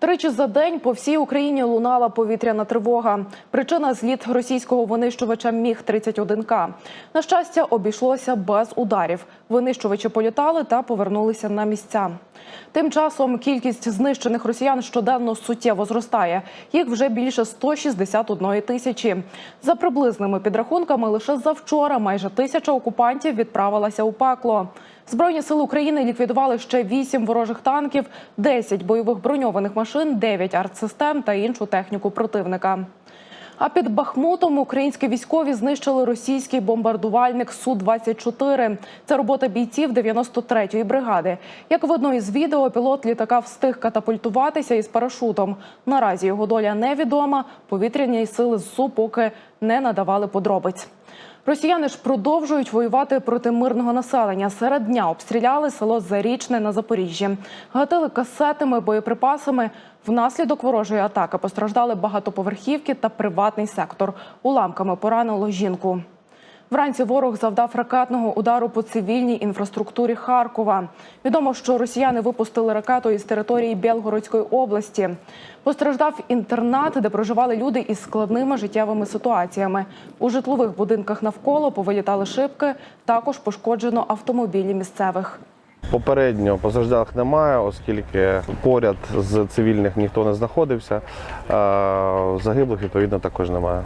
Тричі за день по всій Україні лунала повітряна тривога. Причина зліт російського винищувача Міг 31 к На щастя, обійшлося без ударів. Винищувачі політали та повернулися на місця. Тим часом кількість знищених росіян щоденно суттєво зростає. Їх вже більше 161 тисячі. За приблизними підрахунками, лише завчора майже тисяча окупантів відправилася у пекло. Збройні сили України ліквідували ще 8 ворожих танків, 10 бойових броньованих машин, 9 артсистем та іншу техніку противника. А під Бахмутом українські військові знищили російський бомбардувальник Су-24. Це робота бійців 93-ї бригади. Як видно із відео, пілот літака встиг катапультуватися із парашутом. Наразі його доля невідома. Повітряні сили ЗСУ поки не надавали подробиць. Росіяни ж продовжують воювати проти мирного населення. Серед дня обстріляли село Зарічне на Запоріжжі, гатили касетами, боєприпасами. Внаслідок ворожої атаки постраждали багатоповерхівки та приватний сектор. Уламками поранило жінку. Вранці ворог завдав ракетного удару по цивільній інфраструктурі Харкова. Відомо, що росіяни випустили ракету із території Білгородської області. Постраждав інтернат, де проживали люди із складними життєвими ситуаціями. У житлових будинках навколо повилітали шибки. Також пошкоджено автомобілі місцевих. Попередньо постраждалих немає, оскільки поряд з цивільних ніхто не знаходився. Загиблих відповідно також немає.